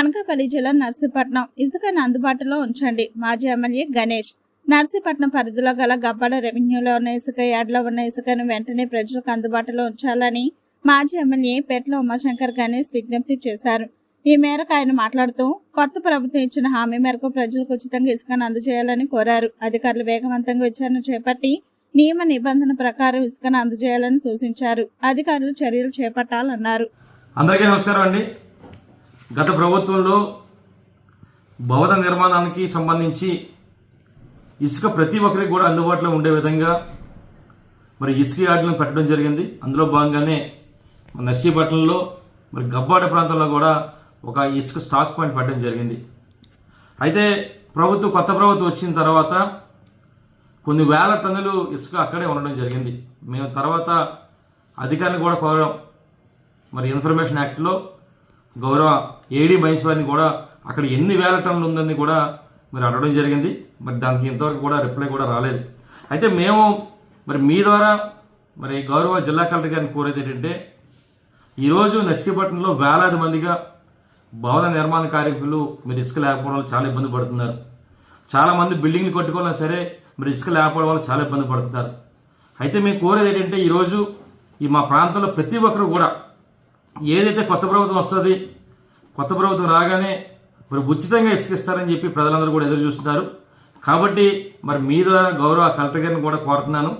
అనకాపల్లి జిల్లా నర్సీపట్నం. ఇసుకను అందుబాటులో ఉంచండి. మాజీ ఎమ్మెల్యే గణేష్. నర్సీపట్నం పరిధిలో గల గబ్బడ రెవెన్యూలో ఉన్న ఇసుక యార్డ్లో ఉన్న ఇసుకను వెంటనే ప్రజలకు అందుబాటులో ఉంచాలని మాజీ ఎమ్మెల్యే పెట్ల ఉమాశంకర్ గణేష్ విజ్ఞప్తి చేశారు. ఈ మేరకు ఆయన మాట్లాడుతూ కొత్త ప్రభుత్వం ఇచ్చిన హామీ మేరకు ప్రజలకు ఉచితంగా ఇసుకను అందజేయాలని కోరారు. అధికారులు వేగవంతంగా విచారణ చేపట్టి నియమ నిబంధన ప్రకారం ఇసుకను అందజేయాలని సూచించారు. అధికారులు చర్యలు చేపట్టాలన్నారు. అందరికీ నమస్కారం అండి. గత ప్రభుత్వంలో భవన నిర్మాణానికి సంబంధించి ఇసుక ప్రతి ఒక్కరికి కూడా అందుబాటులో ఉండే విధంగా మరి ఇసుక యార్డులను పెట్టడం జరిగింది. అందులో భాగంగానే నర్సీపట్నంలో మరి గబ్బాడ ప్రాంతంలో కూడా ఒక ఇసుక స్టాక్ పాయింట్ పెట్టడం జరిగింది. అయితే ప్రభుత్వం కొత్త ప్రభుత్వం వచ్చిన తర్వాత కొన్ని వేల టన్నులు ఇసుక అక్కడే ఉండడం జరిగింది. మేము తర్వాత అధికారిని కూడా కోరాం. మరి ఇన్ఫర్మేషన్ యాక్ట్లో గౌరవ ఏడీ మహేశ్వరిని కూడా అక్కడ ఎన్ని వేల టన్నులు ఉందని కూడా మరి అడగడం జరిగింది. మరి దానికి ఇంతవరకు కూడా రిప్లై కూడా రాలేదు. అయితే మేము మరి మీ ద్వారా మరి గౌరవ జిల్లా కలెక్టర్ గారిని కోరేది ఏంటంటే ఈరోజు నర్సీపట్నంలో వేలాది మందిగా భవన నిర్మాణ కార్మికులు మీరు ఇసుక లేకపోవడం వల్ల చాలా ఇబ్బంది పడుతున్నారు. చాలామంది బిల్డింగ్లు కట్టుకోవాలన్నా సరే మరి ఇసుక లేకపోవడం వల్ల చాలా ఇబ్బంది పడుతున్నారు. అయితే మేము కోరేది ఏంటంటే ఈరోజు ఈ మా ప్రాంతంలో ప్రతి ఒక్కరు కూడా ఏదైతే కొత్త ప్రభుత్వం వస్తుంది కొత్త ప్రభుత్వం రాగానే మరి ఉచితంగా ఇసుకిస్తారని చెప్పి ప్రజలందరూ కూడా ఎదురు చూస్తున్నారు. కాబట్టి మరి మీ ద్వారా గౌరవ కలెక్టర్ గారిని కూడా కోరుతున్నాను.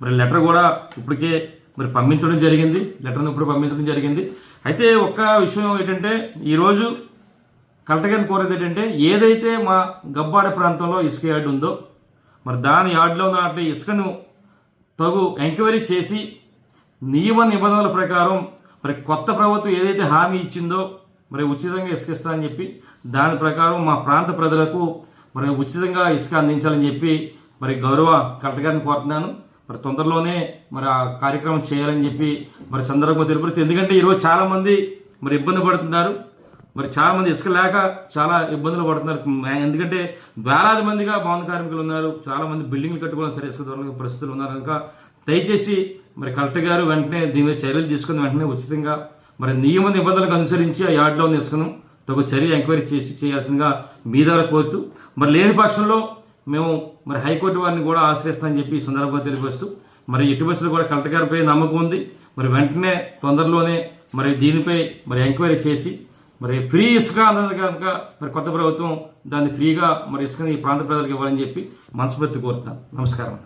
మరి లెటర్ కూడా ఇప్పటికే మరి పంపించడం జరిగింది. లెటర్ను ఇప్పుడు పంపించడం జరిగింది. అయితే ఒక్క విషయం ఏంటంటే ఈరోజు కలెక్టర్ గారిని కోరేది ఏంటంటే ఏదైతే మా గబ్బాడ ప్రాంతంలో ఇసుక యార్డు ఉందో మరి దాని యార్డులో ఉన్న ఇసుకను తగు ఎంక్వైరీ చేసి నియమ నిబంధనల ప్రకారం మరి కొత్త ప్రభుత్వం ఏదైతే హామీ ఇచ్చిందో మరి ఉచితంగా ఇసుక ఇస్తా అని చెప్పి దాని ప్రకారం మా ప్రాంత ప్రజలకు మరి ఉచితంగా ఇసుక అందించాలని చెప్పి మరి గౌరవ కలెక్టర్ గారిని కోరుతున్నాను. మరి తొందరలోనే మరి ఆ కార్యక్రమం చేయాలని చెప్పి మరి సందర్భంగా తెలుపుతుంది ఎందుకంటే ఈరోజు చాలామంది మరి ఇబ్బంది పడుతున్నారు. మరి చాలామంది ఇసుక లేక చాలా ఇబ్బందులు పడుతున్నారు. ఎందుకంటే వేలాది మందిగా భవన కార్మికులు ఉన్నారు. చాలామంది బిల్డింగ్లు కట్టుకోవడం సరే ఇసుక దొరకని పరిస్థితులు ఉన్నారు. కనుక దయచేసి మరి కలెక్టర్ గారు వెంటనే దీని మీద చర్యలు తీసుకుని వెంటనే ఉచితంగా మరి నియమ నిబంధనలకు అనుసరించి ఆ యార్డ్లో ఉన్న తగు చర్య ఎంక్వైరీ చేసి చేయాల్సిందిగా మీ ద్వారా కోరుతూ మరి లేని పక్షంలో మేము మరి హైకోర్టు వారిని కూడా ఆశ్రయిస్తామని చెప్పి ఈ సందర్భంగా తెలియపరుస్తూ మరి ఎటు బస్సులు కూడా కలెక్టర్ గారిపై నమ్మకం ఉంది. మరి వెంటనే తొందరలోనే మరి దీనిపై మరి ఎంక్వైరీ చేసి మరి ఫ్రీ ఇసుక అన్నది కనుక మరి కొత్త ప్రభుత్వం దాన్ని ఫ్రీగా మరి ఇసుకని ఈ ప్రాంత ప్రజలకు ఇవ్వాలని చెప్పి మనస్ఫూర్తి కోరుతాను నమస్కారం.